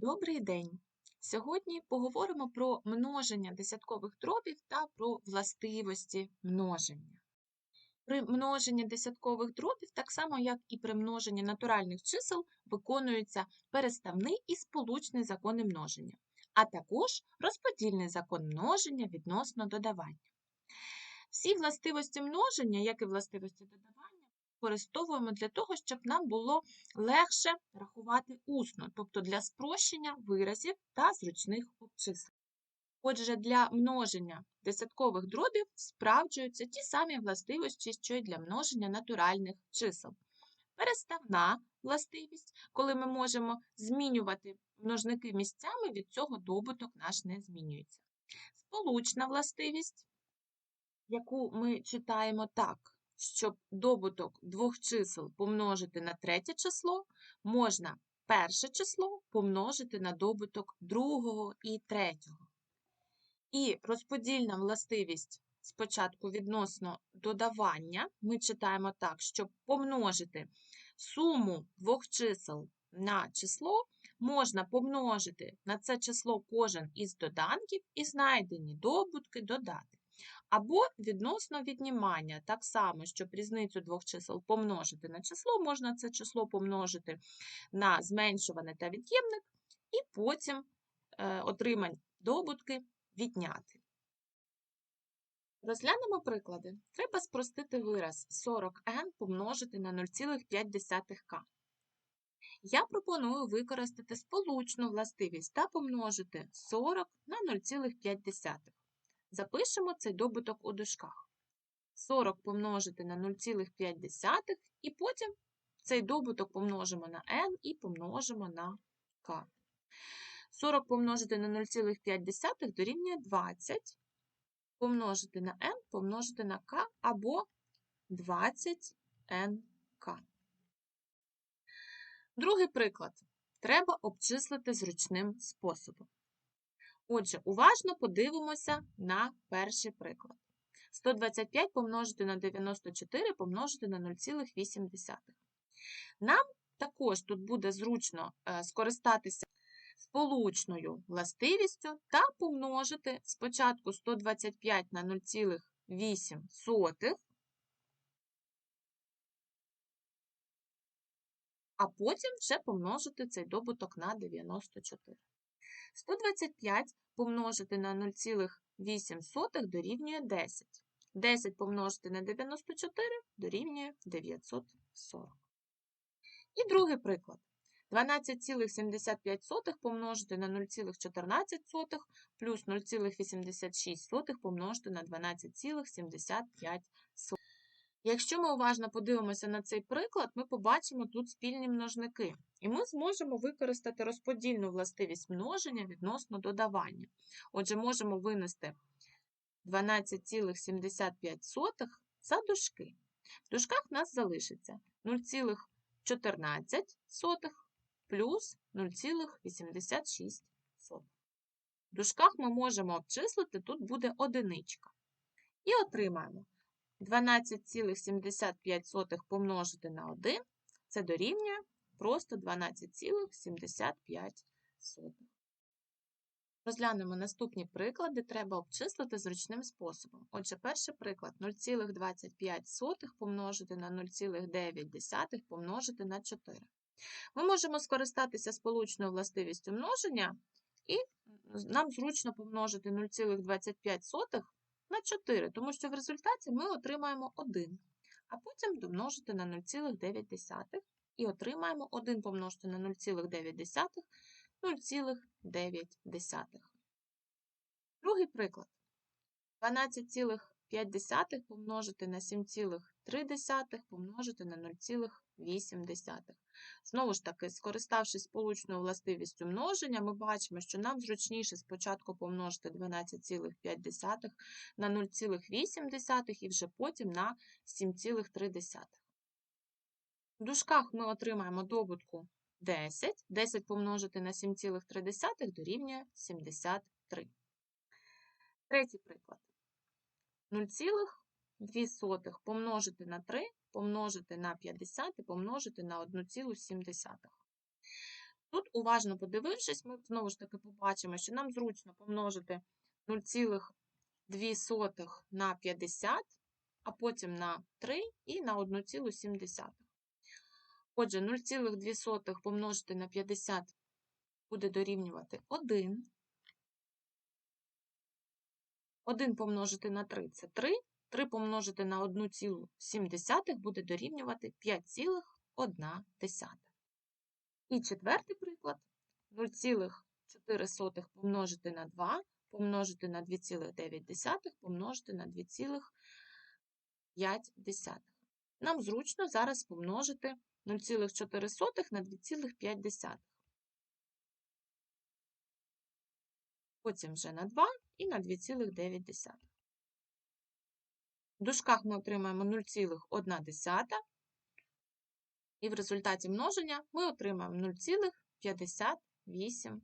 Добрий день! Сьогодні поговоримо про множення десяткових дробів та про властивості множення. При множенні десяткових дробів, так само як і при множенні натуральних чисел, виконується переставний і сполучний закони множення, а також розподільний закон множення відносно додавання. Всі властивості множення, як і властивості додавання, використовуємо для того, щоб нам було легше рахувати усно, тобто для спрощення виразів та зручних обчислень. Отже, для множення десяткових дробів справджуються ті самі властивості, що й для множення натуральних чисел. Переставна властивість, коли ми можемо змінювати множники місцями, від цього добуток наш не змінюється. Сполучна властивість, яку ми читаємо так, щоб добуток двох чисел помножити на третє число, можна перше число помножити на добуток другого і третього. І розподільна властивість спочатку відносно додавання, ми читаємо так, щоб помножити суму двох чисел на число, можна помножити на це число кожен із доданків і знайдені добутки додати. Або відносно віднімання, так само, щоб різницю двох чисел помножити на число, можна це число помножити на зменшуване та від'ємник, і потім е, отримані добутки відняти. Розглянемо приклади. Треба спростити вираз 40n помножити на 0,5к. Я пропоную використати сполучну властивість та помножити 40 на 0,5. Запишемо цей добуток у дужках. 40 помножити на 0,5 і потім цей добуток помножимо на n і помножимо на k. 40 помножити на 0,5 дорівнює 20, помножити на n, помножити на k або 20nk. Другий приклад. Треба обчислити зручним способом. Отже, уважно подивимося на перший приклад. 125 помножити на 94 помножити на 0,8. Нам також тут буде зручно е, скористатися сполучною властивістю та помножити спочатку 125 на 0,8, а потім вже помножити цей добуток на 94. 125 помножити на 0,8 дорівнює 10. 10 помножити на 94 дорівнює 940. І другий приклад. 12,75 помножити на 0,14 плюс 0,86 помножити на 12,75. Якщо ми уважно подивимося на цей приклад, ми побачимо тут спільні множники. І ми зможемо використати розподільну властивість множення відносно додавання. Отже, можемо винести 12,75 за дужки. В дужках в нас залишиться 0,14 плюс 0,86. В дужках ми можемо обчислити, тут буде одиничка. І отримаємо 12,75 помножити на 1, це дорівнює просто 12,75. Розглянемо наступні приклади, треба обчислити зручним способом. Отже, перший приклад 0,25 помножити на 0,9 помножити на 4. Ми можемо скористатися сполучною властивістю множення, і нам зручно помножити 0,25 на 4, тому що в результаті ми отримаємо 1, а потім домножити на 0,9 і отримаємо 1 помножити на 0,9 0,9. Другий приклад. 12,5 помножити на 7,3 помножити на 0,8. Знову ж таки, скориставшись сполучною властивістю множення, ми бачимо, що нам зручніше спочатку помножити 12,5 на 0,8 і вже потім на 7,3. В дужках ми отримаємо добутку 10. 10 помножити на 7,3 дорівнює 73. Третій приклад. 0,2 помножити на 3 помножити на 50 і помножити на 1,7. Тут, уважно подивившись, ми знову ж таки побачимо, що нам зручно помножити 0,2 на 50, а потім на 3 і на 1,7. Отже, 0,2 помножити на 50 буде дорівнювати 1. 1 помножити на 3 це 3. 3 помножити на 1,7 буде дорівнювати 5,1. І четвертий приклад 0,4 помножити на 2, помножити на 2,9, помножити на 2,5. Нам зручно зараз помножити 0,4 на 2,5. Потім вже на 2 і на 2,9. В дужках ми отримаємо 0,1. І в результаті множення ми отримаємо 0,58.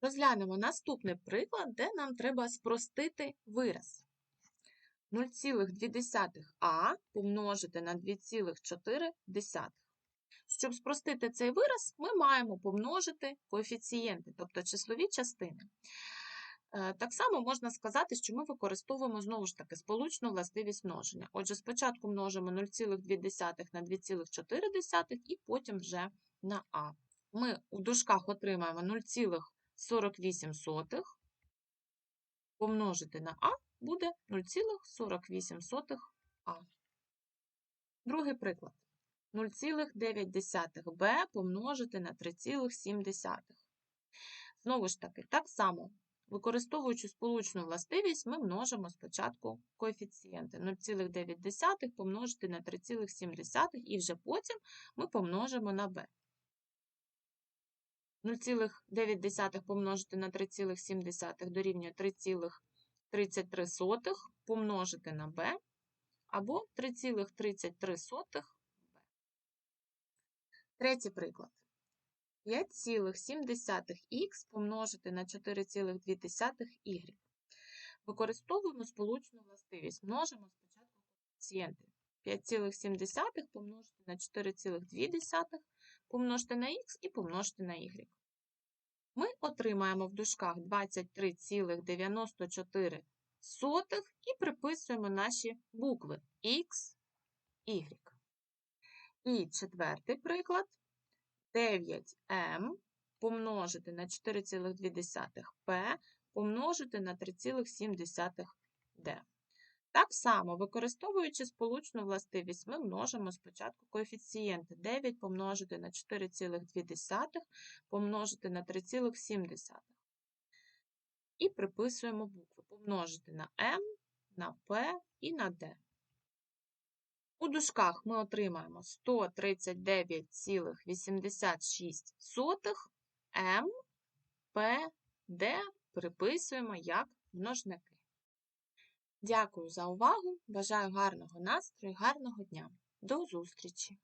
Розглянемо наступний приклад, де нам треба спростити вираз. 0,2а помножити на 2,4. Щоб спростити цей вираз, ми маємо помножити коефіцієнти, тобто числові частини. Е, так само можна сказати, що ми використовуємо знову ж таки сполучну властивість множення. Отже, спочатку множимо 0,2 на 2,4 і потім вже на а. Ми у дужках отримаємо 0,48 помножити на а буде 0,48 а. Другий приклад. 0,9b помножити на 3,7. Знову ж таки, так само Використовуючи сполучну властивість, ми множимо спочатку коефіцієнти 0,9 помножити на 3,7 і вже потім ми помножимо на b. 0,9 помножити на 3,7 дорівнює 3,33 помножити на b або 3,33 b. Третій приклад. 5,7х помножити на 4,2y. Використовуємо сполучну властивість. Множимо спочатку коефіцієнти. 5,7 помножити на 4,2 помножити на х і помножити на y. Ми отримаємо в дужках 23,94 і приписуємо наші букви Х, Y. І четвертий приклад 9m помножити на 4,2p помножити на 3,7d. Так само, використовуючи сполучну властивість, ми множимо спочатку коефіцієнти 9 помножити на 4,2 помножити на 3,7. І приписуємо букви помножити на m, на p і на d. У дужках ми отримаємо 139,86 МПД приписуємо як множники. Дякую за увагу! Бажаю гарного настрою, гарного дня! До зустрічі!